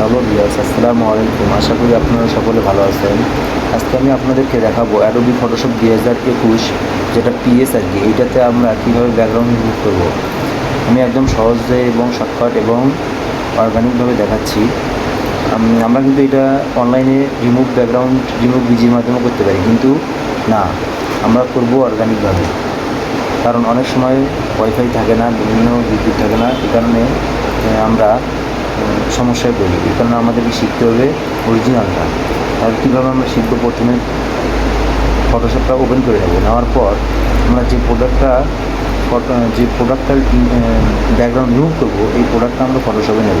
Hello viewers, আসসালামু আলাইকুম। আশা করি আপনারা সকলে ভালো আছেন। আজকে আমি আপনাদেরকে দেখাবো অ্যাডোবি ফটোশপ দুই হাজার একুশ, যেটা পিএস আর কি। এইটাতে আমরা কীভাবে ব্যাকগ্রাউন্ড রিমুভ করব। আমি একদম সহজে এবং শর্টকাট এবং অর্গানিকভাবে দেখাচ্ছি। আমরা কিন্তু এটা অনলাইনে রিমুভ ব্যাকগ্রাউন্ড রিমুভ বিজির মাধ্যমে করতে পারি। কিন্তু না, আমরা করব অর্গানিকভাবে কারণ অনেক সময় ওয়াইফাই থাকে না, বিভিন্ন বিদ্যুৎ থাকে না। এই কারণে আমরা সমস্যায় পড়ি, এই কারণে আমাদেরকে শিখতে হবে অরিজিনালটা আর কীভাবে আমরা শিখব প্রথমে ফটোশপটা ওপেন করে নেব, নেওয়ার পর আমরা যে প্রোডাক্টটা যে প্রোডাক্টটার ব্যাকগ্রাউন্ড রিমুভ করব, এই প্রোডাক্টটা আমরা ফটোশপে নেব।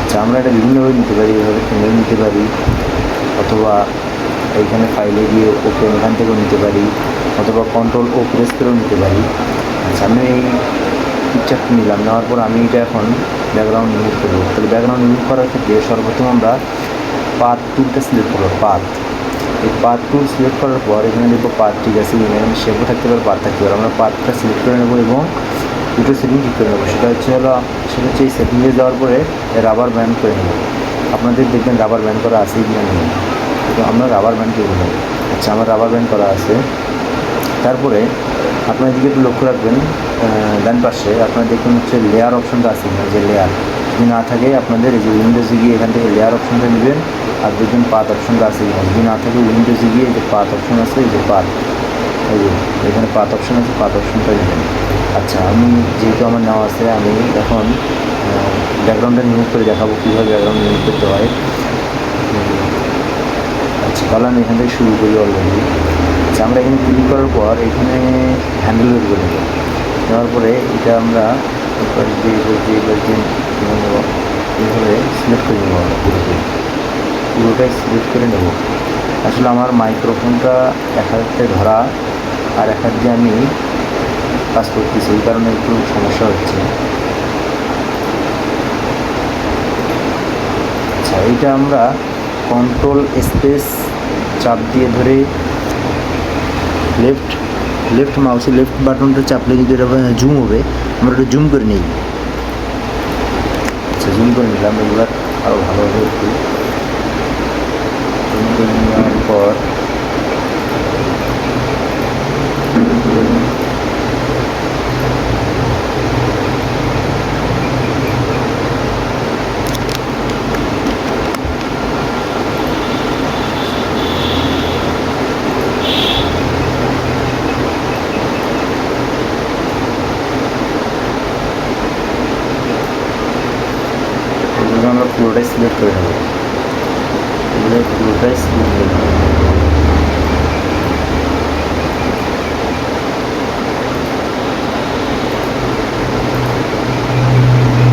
আচ্ছা আমরা এটা বিভিন্নভাবে নিতে পারি, এভাবে কিনে নিতে পারি, অথবা এইখানে ফাইলে গিয়ে ওপেন এখান থেকেও নিতে পারি, অথবা কন্ট্রোল ও প্রেস করেও নিতে পারি। আচ্ছা আমি এই পিকচারটা নিলাম, নেওয়ার পর আমি এটা এখন ব্যাকগ্রাউন্ড রিমুভ করব। তাহলে ব্যাকগ্রাউন্ড রিমুভ করার ক্ষেত্রে সর্বপ্রথম আমরা পাথ টুলটা সিলেক্ট করব পাত এই পাথ টুল সিলেক্ট করার পর এখানে দেখব পাথ ঠিক আছে এখানে শেপও থাকতে পারে পাথ থাকতে পারে। আমরা পাথটা সিলেক্ট করে নেব এবং দুটো সেটিং ঠিক করে নেব। সেটা হচ্ছে হলো, সেটা হচ্ছে এই সেটিংয়ে যাওয়ার পরে রাবার ব্যান্ড করে নেব। আপনাদের দেখবেন রাবার ব্যান্ড করা আছে কি না নেই। তো আমরা রাবার ব্যান্ড করে নেব। আচ্ছা আমার রাবার ব্যান্ড করা আছে। তারপরে আপনার দিকে একটু লক্ষ্য রাখবেন ডান পাশে আপনার দেখুন হচ্ছে লেয়ার অপশনটা আছে যে লেয়ার যদি না থাকে আপনাদের এই যে উইন্ডোজে গিয়ে এখান থেকে লেয়ার অপশনটা নেবেন, আর দেখবেন পাত অপশনটা আছে যদি না থাকে উইন্ডোজে গিয়ে যে পাত অপশন আছে, এই যে পাত এই যে এখানে পাত অপশন আছে পাত অপশনটা নেবেন। আচ্ছা আমি যেহেতু আমার নেওয়া আছে, আমি এখন ব্যাকগ্রাউন্ডটা রিমুভ করে দেখাবো কীভাবে ব্যাকগ্রাউন্ড রিমুভ করতে হয়। আচ্ছা তাহলে আমি এখান থেকে শুরু করি অলরেডি আচ্ছা আমরা এখানে ক্লিক করার পর এখানে হ্যান্ডেল করে নেব নেওয়ার পরে এটা আমরা এইভাবে সিলেক্ট করে নেব আমরা পুরোপুরি পুরোটাই সিলেক্ট করে নেব। আসলে আমার মাইক্রোফোনটা এক হাতে ধরা আর এক হাত দিয়ে আমি কাজ করতেছি, এই কারণে একটু সমস্যা হচ্ছে। আচ্ছা এইটা আমরা কন্ট্রোল স্পেস চাপ দিয়ে ধরে লেফট লেফট মাউসে লেফট বাটনটা চাপলে যদি এটা জুম হবে আমরা একটু জুম করে নিই আচ্ছা জুম করে নিলাম এগুলো আরও ভালো হবে একটু জুম করে নেওয়ার পর এগুলো আমরা পুরোটাই সিলেক্ট করে নেব। এগুলো পুরোটাই সিলেক্ট করে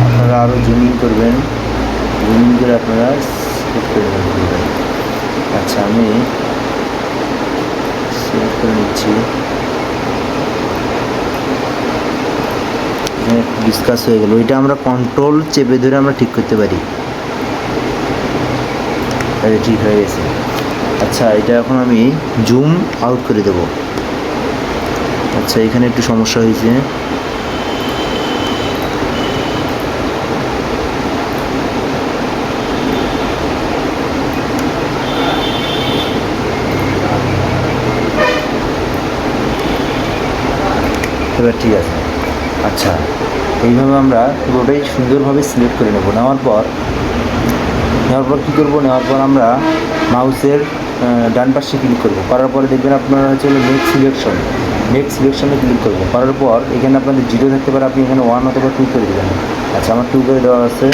আপনারা আরও জুমিং করবেন। জুমিং করে আপনারা সিলেক্ট করে আচ্ছা আমি সিলেক্ট করে নিচ্ছি। ডিসকাস হয়ে গেল। ওইটা আমরা কন্ট্রোল চেপে ধরে আমরা ঠিক করতে পারি। এটা ঠিক হয়ে গেছে। আচ্ছা এটা এখন আমি জুম আউট করে দেব। আচ্ছা এখানে একটু সমস্যা হয়েছে। এবার ঠিক আছে। আচ্ছা এইভাবে আমরা পুরোটাই সুন্দরভাবে সিলেক্ট করে নেব। নেওয়ার পর নেওয়ার পর কী করব? নেওয়ার পর আমরা মাউসের ডান পাশে ক্লিক করব। করার পরে দেখবেন আপনারা হচ্ছে হলো নেক্সট সিলেকশন নেক্সট সিলেকশনে ক্লিক করব। করার পর এখানে আপনাদের জিরো থাকতে পারে, আপনি এখানে ওয়ান অথবা টু করে দেবেন। আচ্ছা আমার টু করে দেওয়া আছে।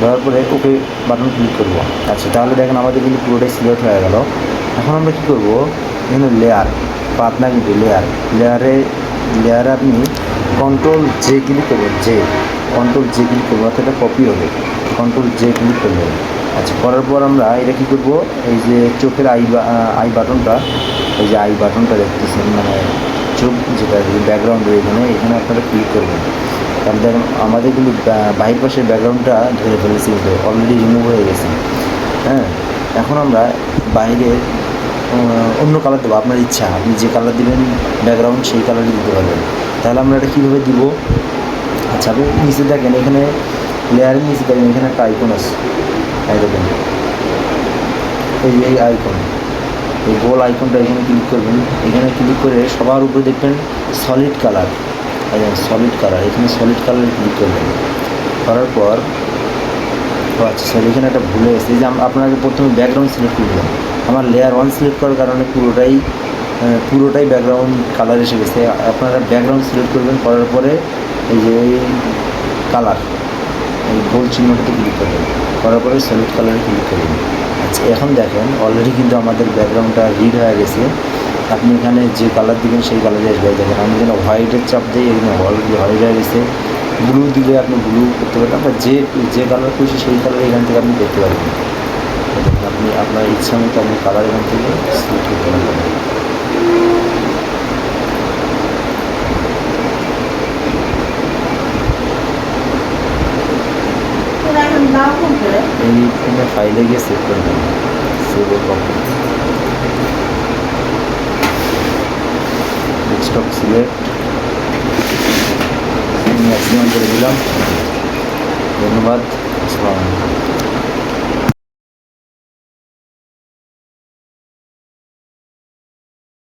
দেওয়ার পরে ওকে বাটন ক্লিক করব। আচ্ছা তাহলে দেখেন আমাদের কিন্তু পুরোটাই সিলেক্ট হয়ে গেল। এখন আমরা কী করব? এখানে লেয়ার পাতনা কিন্তু লেয়ার লেয়ারে লেয়ারে আপনি কন্ট্রোল জে ক্লিক করবেন জে কন্ট্রোল জে ক্লিক করব অর্থাৎ কপি হবে। কন্ট্রোল জে ক্লিক করবেন। আচ্ছা করার পর আমরা এটা কী করব? এই যে চোখের আই আই বাটনটা এই যে আই বাটনটা দেখতেছেন মানে চোখ যেটা ব্যাকগ্রাউন্ড এখানে এখানে আপনারা ক্লিক করবেন। কারণ দেখেন আমাদের কিন্তু বা- বাহির পাশের ব্যাকগ্রাউন্ডটা ধরে ফেলেছি অলরেডি রিমুভ হয়ে গেছে। হ্যাঁ এখন আমরা বাইরে আহ, অন্য কালার দেবো আপনার ইচ্ছা আপনি যে কালার দিবেন ব্যাকগ্রাউন্ড সেই কালারই দিতে পারবেন। তাহলে আমরা এটা কীভাবে দিব? আচ্ছা আপনি নিচে দেখেন এখানে লেয়ারের নিচে দেখেন এখানে একটা আইকন আছে। দেখুন এই এই আইকন এই গোল আইকনটা এখানে ক্লিক করবেন। এখানে ক্লিক করে সবার উপরে দেখবেন সলিড কালার সলিড কালার এখানে সলিড কালারে ক্লিক করবেন। করার পর আচ্ছা স্যার এখানে একটা ভুলে এই যে আপনাকে প্রথমে ব্যাকগ্রাউন্ড সিলেক্ট করবেন আমার লেয়ার ওয়ান সিলেক্ট করার কারণে পুরোটাই পুরোটাই ব্যাকগ্রাউন্ড কালার এসে গেছে। আপনারা ব্যাকগ্রাউন্ড সিলেক্ট করবেন, করার পরে এই যে কালার এই গোল চিহ্নটাতে ক্লিক করবেন। করার পরে সলিড কালারে ক্লিক করবেন আচ্ছা এখন দেখেন অলরেডি কিন্তু আমাদের ব্যাকগ্রাউন্ডটা রিড হয়ে গেছে। আপনি এখানে যে কালার দিবেন, সেই কালারে আসবে। দেখেন, আমি যেন হোয়াইটের চাপ দিই এখানে অলরেডি হোয়াইট হয়ে গেছে। ব্লু দিলে আপনি ব্লু করতে পারেন বা যে যে কালার খুশি সেই কালার এখান থেকে আপনি দেখতে পারবেন। আপনি আপনার ইচ্ছা মতো আপনি কালার এখান থেকে সিলেক্ট করতে পারবেন। তোরা এখন দাও কোন করে এই ফোনে ফাইলে গিয়ে সেভ করবেন save copy desktop select maximum করে দিলাম ধন্যবাদ আসসালামু আলাইকুম